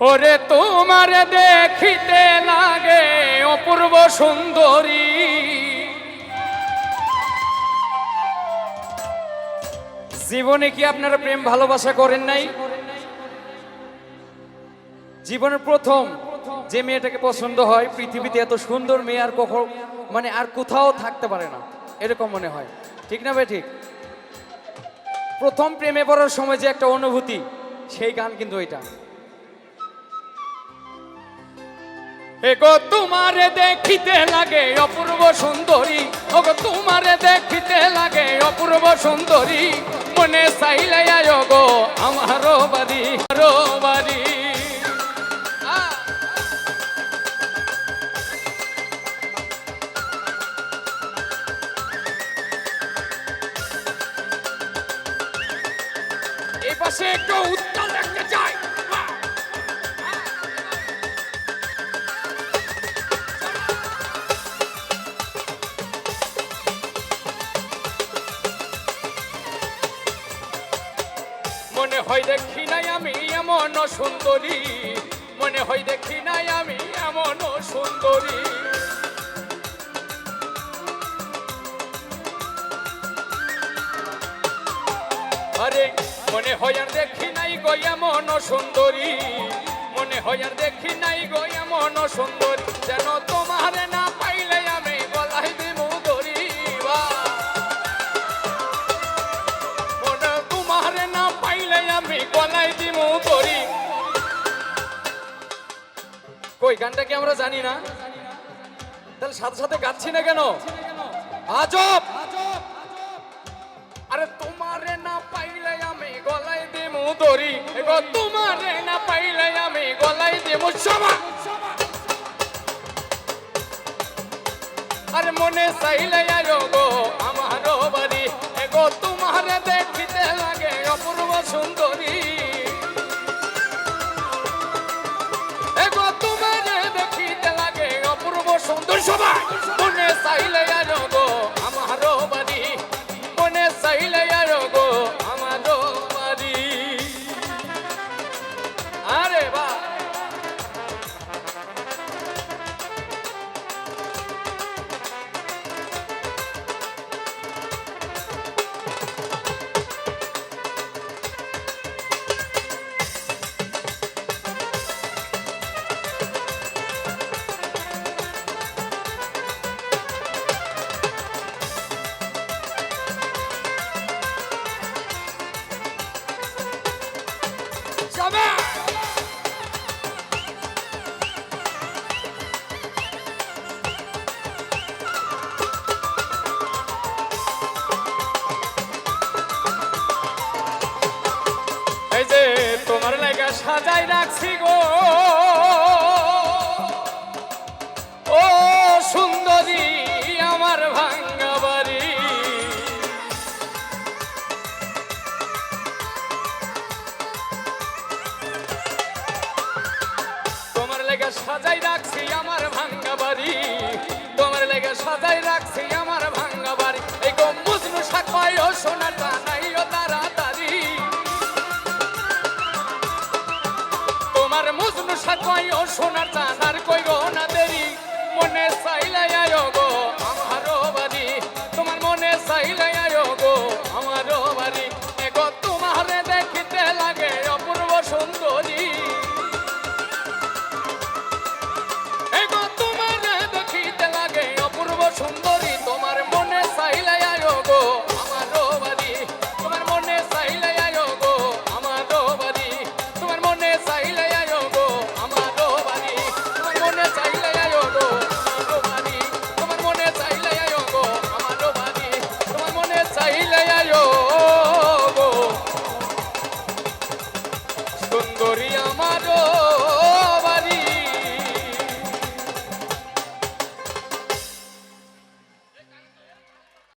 ওরে তোমার দেখিতে লাগে অপূর্ব সুন্দরী। জীবনে কি আপনারা প্রেম ভালোবাসা করেন নাই? জীবনের প্রথম যে মেয়েটাকে পছন্দ হয়, পৃথিবীতে এত সুন্দর মেয়ে আর কখন মানে আর কোথাও থাকতে পারে না, এরকম মনে হয়। ঠিক না ভাই, ঠিক? প্রথম প্রেমে পড়ার সময় যে একটা অনুভূতি, সেই গান কিন্তু এটা এগো, তোমারে দেখিতে লাগে অপূর্ব সুন্দরী। ওগো, তোমারে দেখিতে লাগে অপূর্ব সুন্দরী। মনে চাইলে আয় গো আমারও বাড়ি আরও বাড়ি! পাশে একটু উত্তাল দেখতে চাই। হ্যাঁ। দেখি নাই আমি এমন সুন্দরী। মনে হয় দেখি নাই আমি এমন সুন্দরী। আরে, মনে হয় আর দেখি নাই গো এমন সুন্দরী। মনে হয় আর দেখি নাই গো এমন সুন্দরী। যেন তোমার না পাইলে কই গানটা কি আমরা জানি না? তাহলে সাথে সাথে গাচ্ছি না কেন? আজব! আরে তোমারে না পাইলে আমি গলায় দেবো দড়ি। এগো, তোমারে না পাইলে আমি গলায় দেবো সবা আরে মনে চাইলে আরও গো, আমারও বাড়ি। এগো, তোমারে দেখিতে লাগে অপূর্ব সুন্দরী। মনে যাবে এই যে তোমার লাগা সাজাই রাখছি গো। ও সুন্দরী আমার ভাঙ্গা লেগে সাজাই রাখছি আমার ভাঙ্গা বাড়ি। তোমার লেগে সাজাই রাখছি আমার ভাঙ্গা বাড়ি। এই গম্বুজনু শাখায় ও সোনাটা নাই ও তাড়াতাড়ি। তোমার মুজনু শাখায় ও সোনাটা নার গো না দেরি। মনে করি আমার